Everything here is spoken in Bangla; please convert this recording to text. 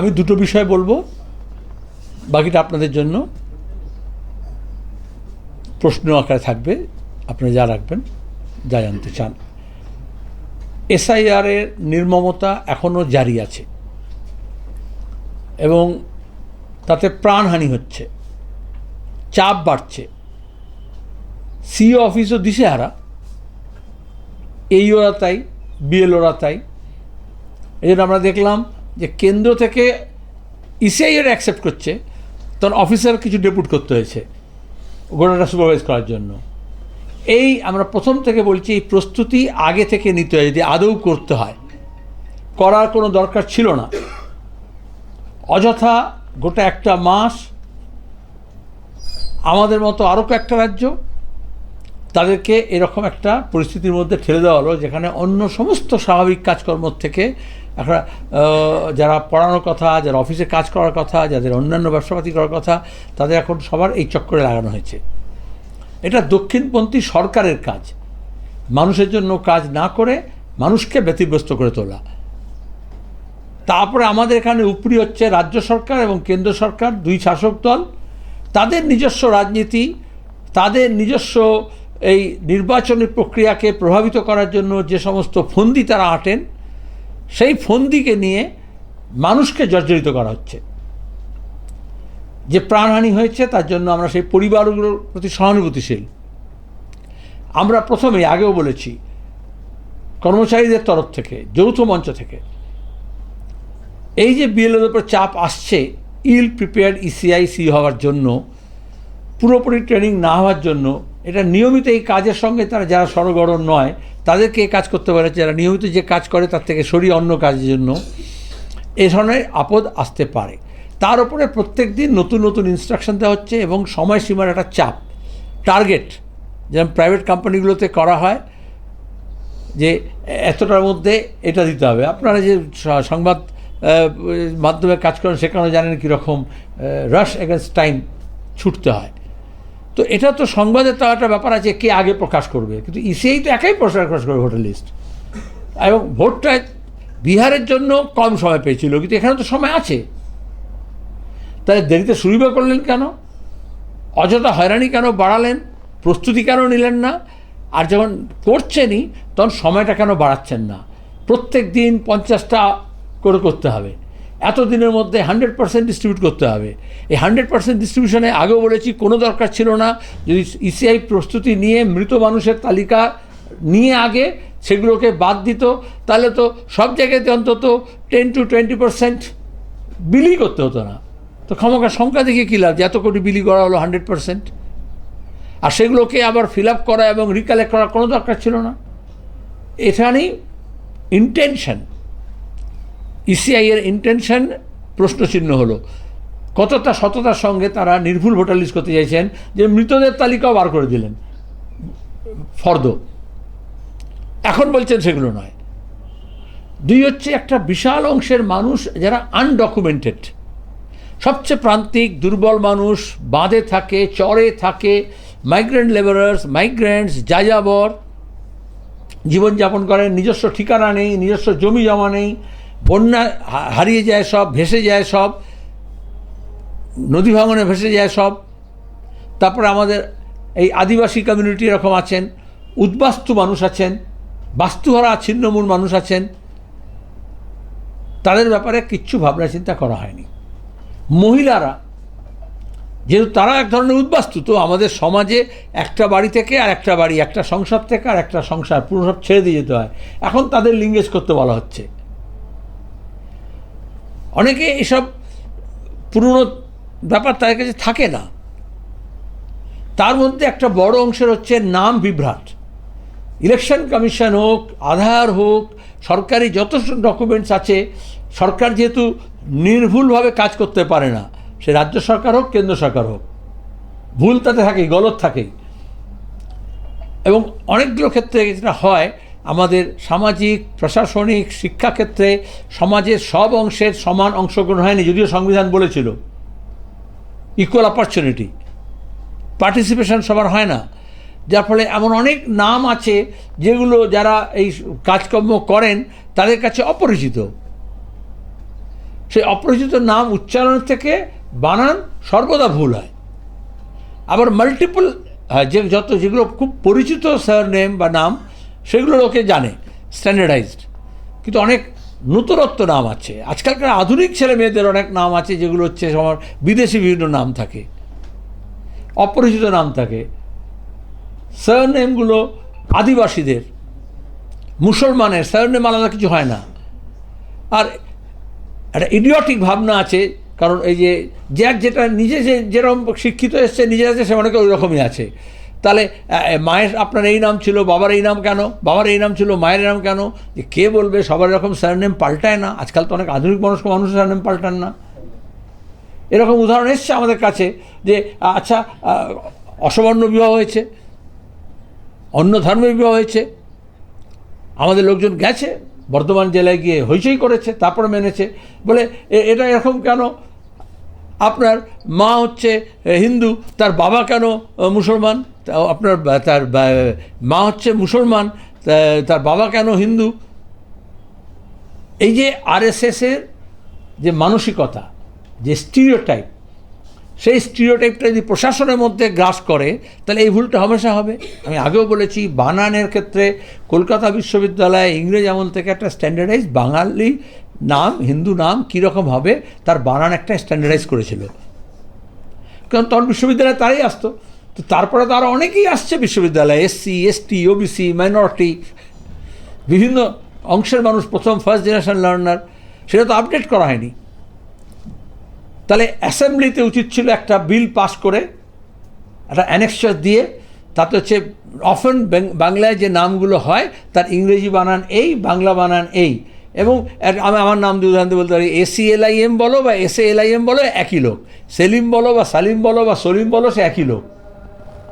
আমি দুটো বিষয় বলব, বাকিটা আপনাদের জন্য। প্রশ্ন আকারে থাকবে, আপনারা যা রাখবেন যা জানতে চান। এসআইআরের নির্মমতা এখনও জারি আছে। এবং তাতে প্রাণহানি হচ্ছে, চাপ বাড়ছে। সিও অফিসও দিশেহারা এই ওরা তাই বিএল ওরা তাই। এই জন্য আমরা দেখলাম যে কেন্দ্র থেকে ইসিআইয়ের অ্যাকসেপ্ট করছে, তখন অফিসার কিছু ডেপুট করতে হয়েছে গোটাটা সুপারভাইজ করার জন্য। এই আমরা প্রথম থেকে বলছি, এই প্রস্তুতি আগে থেকে নিতে হয়, যদি আদৌ করতে হয়। করার কোনো দরকার ছিল না। অযথা গোটা একটা মাস আমাদের মতো আরও কয়েকটা রাজ্য তাদেরকে এরকম একটা পরিস্থিতির মধ্যে ঠেলে দেওয়া হলো, যেখানে অন্য সমস্ত স্বাভাবিক কাজকর্ম থেকে একটা যারা পড়ানোর কথা, যারা অফিসে কাজ করার কথা, যাদের অন্যান্য ব্যবসাপাতি করার কথা, তাদের এখন সবার এই চক্করে লাগানো হয়েছে। এটা দক্ষিণপন্থী সরকারের কাজ। মানুষের জন্য কাজ না করে মানুষকে ব্যতিব্যস্ত করে তোলা। তারপরে আমাদের এখানে উপরি হচ্ছে রাজ্য সরকার এবং কেন্দ্র সরকার, দুই শাসক দল। তাদের নিজস্ব রাজনীতি, তাদের নিজস্ব এই নির্বাচনী প্রক্রিয়াকে প্রভাবিত করার জন্য যে সমস্ত ফন্দি তারা আঁটেন সেই ফন্দিকে নিয়ে মানুষকে জর্জরিত করা হচ্ছে। যে প্রাণহানি হয়েছে, তার জন্য আমরা সেই পরিবারগুলোর প্রতি সহানুভূতিশীল। আমরা প্রথমে আগেও বলেছি, কর্মচারীদের তরফ থেকে, যৌথ মঞ্চ থেকে, এই যে বিএলওর উপর চাপ আসছে ইল প্রিপেয়ার্ড ইসিআইসি হওয়ার জন্য, পুরোপুরি ট্রেনিং না হওয়ার জন্য এটা নিয়মিত এই কাজের সঙ্গে তারা যারা সরগরম নয়, তাদেরকে কাজ করতে পারে, যারা নিয়মিত যে কাজ করে তার থেকে সরিয়ে অন্য কাজের জন্য। এ ধরনের আপদ আসতে পারে। তার উপরে প্রত্যেক দিন নতুন নতুন ইনস্ট্রাকশন দেওয়া হচ্ছে এবং সময়সীমার একটা চাপ। টার্গেট যেমন প্রাইভেট কোম্পানিগুলোতে করা হয়, যে এতটার মধ্যে এটা দিতে হবে। আপনারা যে সংবাদ মাধ্যমে কাজ করেন সেখানে জানেন কীরকম রাশ এগেনস্ট টাইম ছুটতে হয়। তো এটা তো সংবাদের তো একটা ব্যাপার আছে কে আগে প্রকাশ করবে। কিন্তু ইসিআই তো একাই প্রকাশ করবে ভোটার লিস্ট এবং ভোটটা বিহারের জন্য কম সময় পেয়েছিল, কিন্তু এখানে তো সময় আছে। তাহলে দেরিতে শুরু করলেন কেন? অযথা হয়রানি কেন বাড়ালেন? প্রস্তুতি কেন নিলেন না? আর যখন করছেনই, তখন সময়টা কেন বাড়াচ্ছেন না? প্রত্যেক দিন পঞ্চাশটা করে করতে হবে। এত দিনের মধ্যে হান্ড্রেড পার্সেন্ট ডিস্ট্রিবিউট করতে হবে। এই হান্ড্রেড পার্সেন্ট ডিস্ট্রিবিউশনে আগেও বলেছি, কোনো দরকার ছিল না। যদি ইসিআই প্রস্তুতি নিয়ে মৃত মানুষের তালিকা নিয়ে আগে সেগুলোকে বাদ দিত, তাহলে তো সব জায়গাতে অন্তত টেন টু টোয়েন্টি পার্সেন্ট বিলি করতে হতো না। তো ক্ষমতার সংখ্যা দেখে কী লাভ? এত কোটি বিলি করা হলো হান্ড্রেড পার্সেন্ট। আর সেগুলোকে আবার ফিল আপ করা এবং রিকালেক্ট করার কোনো দরকার ছিল না। এখানেই ইন্টেনশন ইসিআই এর ইন্টেনশন প্রশ্নচিহ্ন হলো। কতটা সততার সঙ্গে তারা নির্ভুল ভোটার লিস্ট করতে চাইছেন যে মৃতদের তালিকাও বার করে দিলেন। ফর্দ। এখন বলছেন সেগুলো নয়। দুই হচ্ছে একটা বিশাল অংশের মানুষ যারা আনডকুমেন্টেড সবচেয়ে প্রান্তিক, দুর্বল মানুষ, বাঁধে থাকে, চরে থাকে মাইগ্রেন্ট লেবারার্স মাইগ্রেন্টস যাযাবর। জীবনযাপন করেন, নিজস্ব ঠিকানা নেই, নিজস্ব জমি জমা নেই বন্যা হারিয়ে যায় সব, ভেসে যায় সব, নদী ভাঙনে ভেসে যায় সব। তারপরে আমাদের এই আদিবাসী কমিউনিটি এরকম আছেন, উদ্বাস্তু মানুষ আছেন, বাস্তুহারা ছিন্নমূল মানুষ আছেন। তাদের ব্যাপারে কিচ্ছু ভাবনা চিন্তা করা হয়নি। মহিলারা, যেহেতু তারা এক ধরনের উদ্বাস্তু, তো আমাদের সমাজে একটা বাড়ি থেকে আর একটা বাড়ি, একটা সংসার থেকে আর একটা সংসার, পুরো সব ছেড়ে দিয়ে যেতে হয়। এখন তাদের লিঙ্গেজ করতে বলা হচ্ছে। অনেকে এসব পুরনো ব্যাপার তাদের কাছে থাকে না। তার মধ্যে একটা বড় অংশের হচ্ছে নাম বিভ্রাট। ইলেকশন কমিশন হোক, আধার হোক, সরকারি যত ডকুমেন্টস আছে, সরকার যেহেতু নির্ভুলভাবে কাজ করতে পারে না, সে রাজ্য সরকার হোক, কেন্দ্র সরকার হোক, ভুল তাতে থাকেই, গলত থাকেই। এবং অনেকগুলো ক্ষেত্রে যেটা হয় আমাদের সামাজিক, প্রশাসনিক শিক্ষাক্ষেত্রে সমাজের সব অংশের সমান অংশগ্রহণ হয়নি, যদিও সংবিধান বলেছিল। ইকুয়াল অপরচুনিটি পার্টিসিপেশন সবার হয় না। যার ফলে এমন অনেক নাম আছে যেগুলো যারা এই কাজকর্ম করেন, তাদের কাছে অপরিচিত। সেই অপরিচিত নাম উচ্চারণ থেকে বানান সর্বদা ভুল হয়। আবার মাল্টিপল যে যত যেগুলো খুব পরিচিত স্যার নেম বা নাম সেগুলো লোকে জানে স্ট্যান্ডার্ডাইজড কিন্তু অনেক নূতনত্ব নাম আছে। আজকালকার আধুনিক ছেলে মেয়েদের অনেক নাম আছে যেগুলো হচ্ছে আমার বিদেশি বিভিন্ন নাম থাকে। অপরিচিত নাম থাকে। স্যার নেমগুলো আদিবাসীদের। মুসলমানের স্যার নেম আলাদা কিছু হয় না। আর একটা ইডিয়টিক ভাবনা আছে, কারণ এই যে যার যেটা নিজে যে যেরকম শিক্ষিত এসছে নিজে আছে সে অনেকে ওই রকমই আছে। তাহলে মায়ের আপনার এই নাম ছিল, বাবার এই নাম কেন? বাবার এই নাম ছিল, মায়ের নাম কেন? যে কে বলবে? সবার এরকম স্যারনেম পাল্টায় না। আজকাল তো অনেক আধুনিক মনস্ক মানুষ স্যারনেম পাল্টান না। এরকম উদাহরণ এসছে আমাদের কাছে যে আচ্ছা অসবর্ণ বিবাহ হয়েছে, অন্য ধর্মের বিবাহ হয়েছে, আমাদের লোকজন গেছে বর্ধমান জেলায় গিয়ে হইচই করেছে, তারপর মেনেছে। বলে এটা এরকম কেন? আপনার মা হচ্ছে হিন্দু, তার বাবা কেন মুসলমান? আপনার তার মা হচ্ছে মুসলমান তার বাবা কেন হিন্দু? এই যে আরএসএসের যে মানসিকতা, যে স্টিরিওটাইপ সেই স্টিরিওটাইপটা যদি প্রশাসনের মধ্যে গ্রাস করে, তাহলে এই ভুলটা হমেশা হবে। আমি আগেও বলেছি, বানানের ক্ষেত্রে কলকাতা বিশ্ববিদ্যালয়ে ইংরেজ আমল থেকে একটা স্ট্যান্ডার্ডাইজ বাঙালি নাম, হিন্দু নাম কীরকম হবে, তার বানান একটা স্ট্যান্ডার্ডাইজ করেছিল। কারণ তখন বিশ্ববিদ্যালয়ে তারাই আসতো। তো তারপরে তো আরও অনেকেই আসছে বিশ্ববিদ্যালয়ে এসসি এসটি ওবিসি মাইনরিটি বিভিন্ন অংশের মানুষ, প্রথম ফার্স্ট জেনারেশন লার্নার সেটা তো আপডেট করা হয়নি। তাহলে অ্যাসেম্বলিতে উচিত ছিল একটা বিল পাস করে, একটা অ্যানেক্সার দিয়ে, তাতে হচ্ছে অফেন বাংলায় যে নামগুলো হয়, তার ইংরেজি বানান এই, বাংলা বানান এই, এবং আমি আমার নাম দিয়ে উদাহরণ বলতে পারি এসি এল আই এম বলো বা এস আই এম বলো, একই লোক। সেলিম বলো বা সালিম বলো বা সলিম বলো, সে একই লোক।